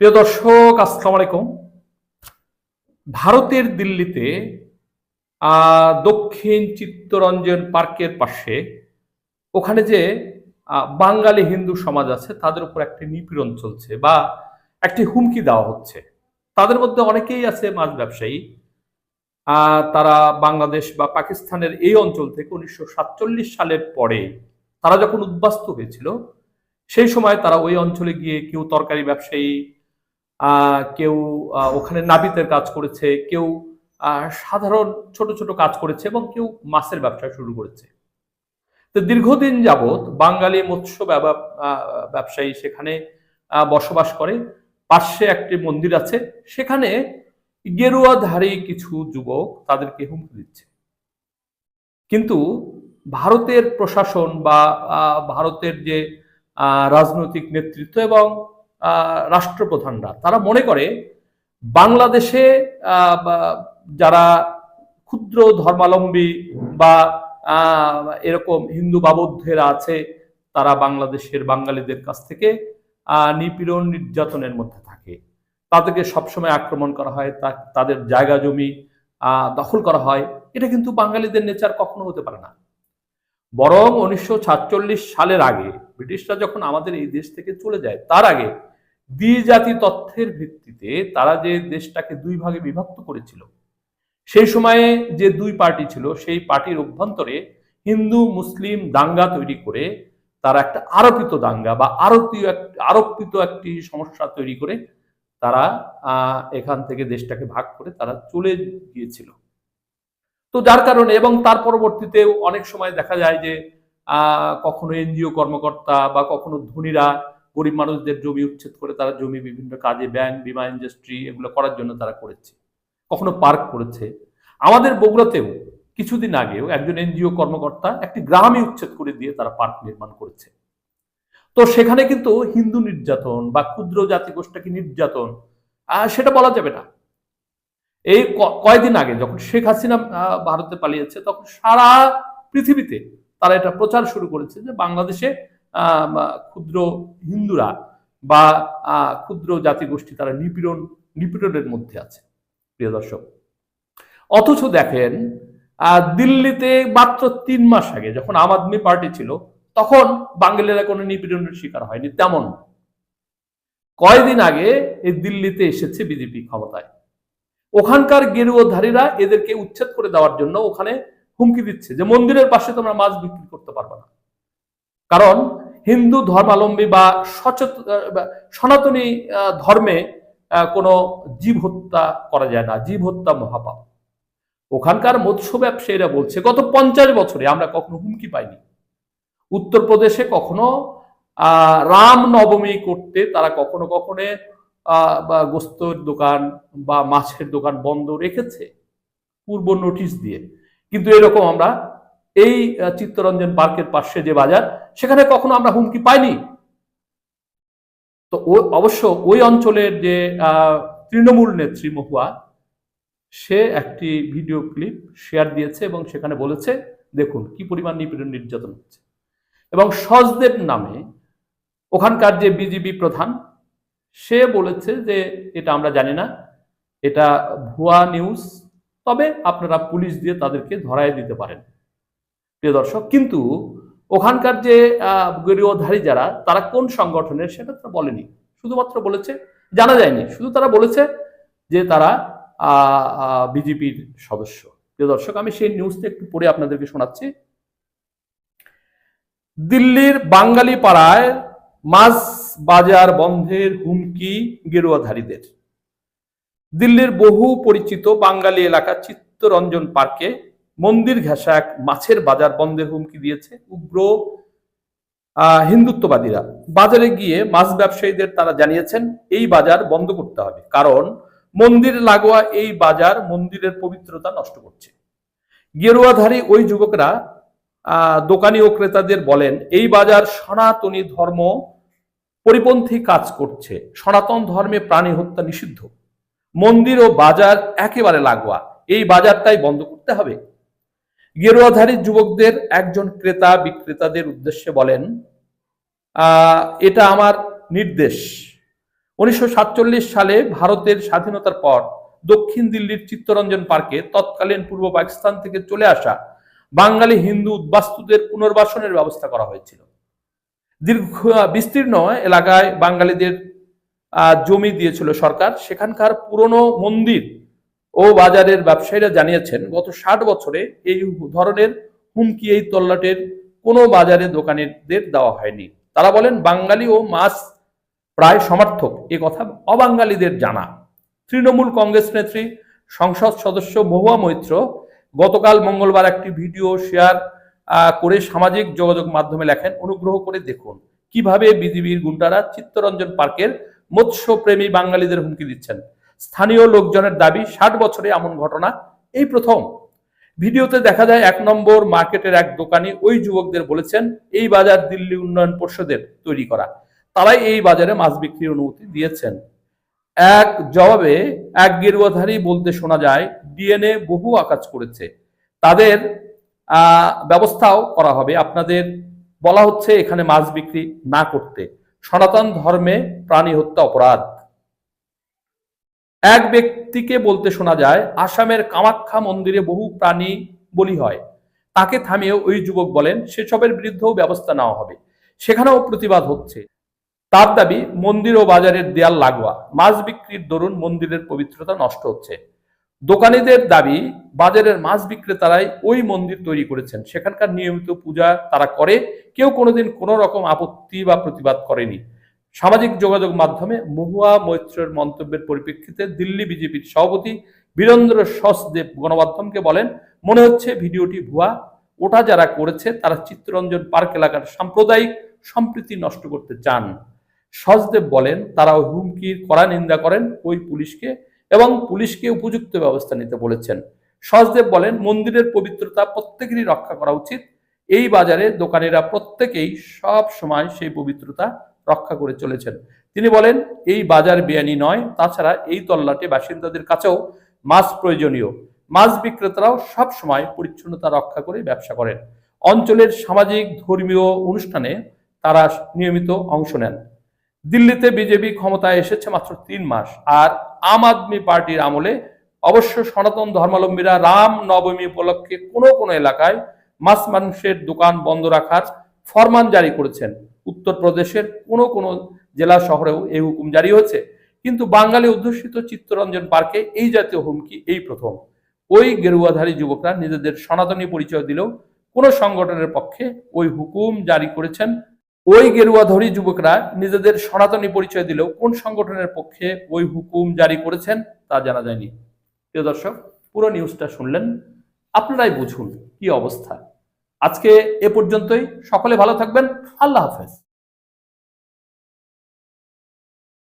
প্রিয় দর্শক, আসসালামু আলাইকুম। ভারতের দিল্লিতে দক্ষিণ চিত্তরঞ্জন পার্কের পাশে ওখানে যে বাঙালি হিন্দু সমাজ আছে, তাদের উপর একটি নিপীড়ন চলছে বা একটি হুমকি দেওয়া হচ্ছে। তাদের মধ্যে অনেকেই আছে মাছ ব্যবসায়ী। তারা বাংলাদেশ বা পাকিস্তানের এই অঞ্চল থেকে উনিশশো সাতচল্লিশ সালের পরে তারা যখন উদ্বাস্ত হয়েছিল, সেই সময় তারা ওই অঞ্চলে গিয়ে কেউ তরকারি ব্যবসায়ী কেউ ওখানে নাবিতের কাজ করেছে, কেউ সাধারণ ছোট ছোট কাজ করেছে এবং কেউ মাছের ব্যবসা শুরু করেছে। তো দীর্ঘদিন যাবৎ বাঙালি মৎস্য ব্যবসায়ী সেখানে বসবাস করে। পাশে একটি মন্দির আছে, সেখানে গেরুয়াধারী কিছু যুবক তাদেরকে হুমকি দিচ্ছে। কিন্তু ভারতের প্রশাসন বা ভারতের যে রাজনৈতিক নেতৃত্ব এবং রাষ্ট্রপ্রধানরা। তারা মনে করে বাংলাদেশে যারা ক্ষুদ্র ধর্মাবলম্বী বা এরকম হিন্দু বাবদ্ধেরা আছে, তারা বাংলাদেশের বাঙালিদের কাছ থেকে নিপীড়ন নির্যাতনের মধ্যে থাকে। তাদেরকে সবসময় আক্রমণ করা হয় তাদের জায়গা জমি দখল করা হয়। এটা কিন্তু বাঙালিদের নেচার কখনো হতে পারে না। বরং উনিশশো সালের আগে ব্রিটিশরা যখন আমাদের এই দেশ থেকে চলে যায়, তার আগে দ্বিজাতি তথ্যের ভিত্তিতে তারা যে দেশটাকে দুই ভাগে বিভক্ত করেছিল, সেই সময়ে যে দুই পার্টি ছিল, সেই পার্টির অভ্যন্তরে হিন্দু, মুসলিম দাঙ্গা তৈরি করে তারা একটা আরোপিত দাঙ্গা বা আরোপীয় আরোপিত একটি সমস্যা তৈরি করে তারা এখান থেকে দেশটাকে ভাগ করে তারা চলে গিয়েছিল। তো যার কারণে এবং তার পরবর্তীতে অনেক সময় দেখা যায় যে কখনো এনজিও কর্মকর্তা বা কখনো ধনীরা গরিব মানুষদের জমি উচ্ছেদ করে তারা জমি, বিভিন্ন কাজে ব্যাংক বিমা ইন্ডাস্ট্রি এগুলো করার জন্য তারা করেছে। কখনো পার্ক করেছে। আমাদের বগুড়াতেও কিছুদিন আগেও একজন এনজিও কর্মকর্তা একটি গ্রামই উচ্ছেদ করে দিয়ে তারা পার্ক নির্মাণ করেছে। তো সেখানে কিন্তু হিন্দু নির্যাতন বা ক্ষুদ্র জাতি জাতিগোষ্ঠীকে নির্যাতন সেটা বলা যাবে না। এই ক- কয়েকদিন আগে যখন শেখ হাসিনা ভারতে পালিয়েছে, তখন সারা পৃথিবীতে তারা এটা প্রচার শুরু করেছে যে বাংলাদেশে ক্ষুদ্র হিন্দুরা বা ক্ষুদ্র জাতিগোষ্ঠী তারা নিপীড়ন, নিপীড়নের মধ্যে আছে, প্রিয় দর্শক। অথচ দেখেন দিল্লিতে মাত্র তিন মাস আগে যখন আম আদমি পার্টি ছিল, তখন বাঙালিরা কোনো নিপীড়নের শিকার হয়নি, তেমন। কয়দিন আগে এই দিল্লিতে এসেছে বিজেপি ক্ষমতায়। ওখানকার গেরুয়াধারীরা এদেরকে উচ্ছেদ করে দেওয়ার জন্য ওখানে হুমকি দিচ্ছে যে, মন্দিরের পাশে তোমরা মাছ বিক্রি করতে পারবে না। কারণ হিন্দু ধর্মাবলম্বী বা সচেতন সনাতনী ধর্মে কোনো জীব হত্যা করা যায় না, জীব হত্যা মহাপাপ। ওখানকার মৎস্য ব্যবসায়ীরা বলছে, গত পঞ্চাশ বছরে আমরা কখনো হুমকি পাইনি। উত্তরপ্রদেশে কখনো রাম নবমী করতে তারা কখনো কখনো বা গোস্তর দোকান বা মাছের দোকান বন্ধ রেখেছে, পূর্ব নোটিশ দিয়ে। কিন্তু এরকম আমরা এই চিত্তরঞ্জন পার্কের পাশে যে বাজার, সেখানে কখনো আমরা হুমকি পাইনি। তো ও, অবশ্য ওই অঞ্চলের যে তৃণমূল নেত্রী মহুয়া, সে একটি ভিডিও ক্লিপ শেয়ার দিয়েছে এবং সেখানে বলেছে, দেখুন, কি পরিমাণ নিপীড়ন নির্যাতন হচ্ছে। এবং সজদেব নামে ওখানকার যে বিজিবি প্রধান, সে বলেছে যে, এটা আমরা জানি না। এটা ভুয়া নিউজ। তবে আপনারা পুলিশ দিয়ে তাদেরকে ধরায় দিতে পারেন। প্রিয় দর্শক, কিন্তু ওখানকার যে গেরুয়াধারী যারা, তারা কোন সংগঠনের সেটা তারা বলেনি। শুধুমাত্র বলেছে, জানা যায়নি। শুধু তারা বলেছে যে তারা বিজেপির সদস্য। প্রিয় দর্শক, আমি সেই নিউজটা একটু পড়ে আপনাদেরকে শোনাচ্ছি। দিল্লির বাঙালি পাড়ায় মাছ বাজার বন্ধের হুমকি গেরুয়াধারীদের। দিল্লির বহু পরিচিত বাঙালি এলাকা চিত্তরঞ্জন পার্কে মন্দির ঘেঁষা এক মাছের বাজার বন্ধের হুমকি দিয়েছে উগ্র হিন্দুত্ববাদীরা। বাজারে গিয়ে মাছ ব্যবসায়ীদের তারা জানিয়েছেন, এই বাজার বন্ধ করতে হবে কারণ মন্দির লাগোয়া এই বাজার মন্দিরের পবিত্রতা নষ্ট করছে। গেরুয়াধারী ওই যুবকরা দোকানি ও ক্রেতাদের বলেন, এই বাজার সনাতনী ধর্ম পরিপন্থী কাজ করছে। সনাতন ধর্মে প্রাণী হত্যা নিষিদ্ধ। মন্দির ও বাজার একেবারে লাগোয়া। এই বাজারটাই বন্ধ করতে হবে। গেরুয়াধারী যুবকদের একজন ক্রেতা বিক্রেতাদের উদ্দেশ্যে বলেন এটা আমার নির্দেশ। উনিশশো সাতচল্লিশ সালে ভারতের স্বাধীনতার পর দক্ষিণ দিল্লির চিত্তরঞ্জন পার্কে তৎকালীন পূর্ব পাকিস্তান থেকে চলে আসা বাঙালি হিন্দু উদ্বাস্তুদের পুনর্বাসনের ব্যবস্থা করা হয়েছিল। দীর্ঘ বিস্তীর্ণ এলাকায় বাঙালিদের জমি দিয়েছিল সরকার। সেখানকার পুরনো মন্দির ও বাজারের ব্যবসায়ীরা জানিয়েছেন, গত ষাট বছরে এই ধরনের হুমকি, এই তল্লাটের কোনো বাজারে দোকানিদের দেওয়া হয়নি। তারা বলেন, বাঙালি ও মাছ প্রায় সমর্থক। এ কথা অবাঙালিদের জানা। তৃণমূল কংগ্রেস নেত্রী, সংসদ সদস্য মহুয়া মৈত্র গতকাল মঙ্গলবার একটি ভিডিও শেয়ার করে সামাজিক যোগাযোগ মাধ্যমে লেখেন, অনুগ্রহ করে দেখুন কীভাবে বিজিবির গুন্ডারা চিত্তরঞ্জন পার্কের মৎস্যপ্রেমী বাঙালিদের হুমকি দিচ্ছেন। স্থানীয় লোকজনের দাবি, ষাট বছরে এমন ঘটনা। এই প্রথম। ভিডিওতে দেখা যায় এক নম্বর মার্কেটের এক দোকানি ওই যুবকদের বলেছেন, এই বাজার দিল্লি উন্নয়ন পর্ষদের তৈরি করা। তারাই এই বাজারে মাছ বিক্রির অনুমতি দিয়েছেন। এক জবাবে, এক গেরুয়াধারী বলতে শোনা যায়, ডিএনএ বহু আকাজ করেছে। তাদের ব্যবস্থাও করা হবে। আপনাদের বলা হচ্ছে এখানে মাছ বিক্রি না করতে। সনাতন ধর্মে প্রাণী হত্যা অপরাধ। এক ব্যক্তিকে বলতে শোনা যায়, আসামের কামাখ্যা মন্দিরে বহু প্রাণী বলি হয়। তাকে থামিয়ে ওই যুবক বলেন, সেসবের বিরুদ্ধেও ব্যবস্থা নেওয়া হবে। সেখানেও প্রতিবাদ হচ্ছে। তার দাবি, মন্দির ও বাজারের দেয়াল লাগোয়া। মাছ বিক্রির দরুন মন্দিরের পবিত্রতা নষ্ট হচ্ছে। দোকানীদের দাবি, বাজারের মাছ বিক্রেতারাই ওই মন্দির তৈরি করেছেন। সেখানকার নিয়মিত পূজা তারা করে। কেউ কোনোদিন কোনো রকম আপত্তি বা প্রতিবাদ করেনি। সামাজিক যোগাযোগ মাধ্যমে মহুয়া মৈত্রের মন্তব্যের পরিপ্রেক্ষিতে দিল্লি বিজেপির সভাপতি বীরেন্দ্র সসদেব গণমাধ্যমকে বলেন, মনে হচ্ছে ভিডিওটি ভুয়া। ওটা যারা করেছে, তারা চিত্তরঞ্জন পার্ক এলাকার সাম্প্রদায়িক সম্প্রীতি নষ্ট করতে চান। সসদেব বলেন তারা ওই হুমকির কড়া নিন্দা করেন ওই পুলিশকে এবং পুলিশকে উপযুক্ত ব্যবস্থা নিতে বলেছেন। সসদেব বলেন, মন্দিরের পবিত্রতা প্রত্যেকেরই রক্ষা করা উচিত। এই বাজারে দোকানিরা প্রত্যেকেই সব সময় সেই পবিত্রতা রক্ষা করে চলেছেন। তিনি বলেন, এই বাজার বেআইনি নয়, তাছাড়া এই তল্লাটে বাসিন্দাদের কাছেও মাছ প্রয়োজনীয়। মাছ বিক্রেতারাও সব সময় পরিচ্ছন্নতা রক্ষা করে ব্যবসা করেন। অঞ্চলের সামাজিক, ধর্মীয় অনুষ্ঠানে তারা নিয়মিত অংশ নেন। দিল্লিতে বিজেপি ক্ষমতায় এসেছে মাত্র তিন মাস, আর আম আদমি পার্টির আমলে অবশ্য সনাতন ধর্মাবলম্বীরা রাম নবমী উপলক্ষে কোনো কোনো এলাকায় মাছ মাংসের দোকান বন্ধ রাখার ফরমান জারি করেছেন। উত্তরপ্রদেশের কোনো কোনো জেলা শহরেও এই হুকুম জারি হয়েছে। কিন্তু বাঙালি অধ্যুষিত চিত্তরঞ্জন পার্কে এই জাতীয় হুমকি এই প্রথম। ওই গেরুয়াধারী যুবকরা নিজেদের সনাতনী পরিচয় দিলেও কোনো সংগঠনের পক্ষে ওই হুকুম জারি করেছেন। ওই গেরুয়াধারী যুবকরা নিজেদের সনাতনী পরিচয় দিলেও কোন সংগঠনের পক্ষে ওই হুকুম জারি করেছেন তা জানা যায়নি। প্রিয় দর্শক, পুরো নিউজটা শুনলেন। আপনারাই বুঝুন কি অবস্থা। আজকে এ পর্যন্তই। সকলে ভালো থাকবেন। আল্লাহ হাফেজ।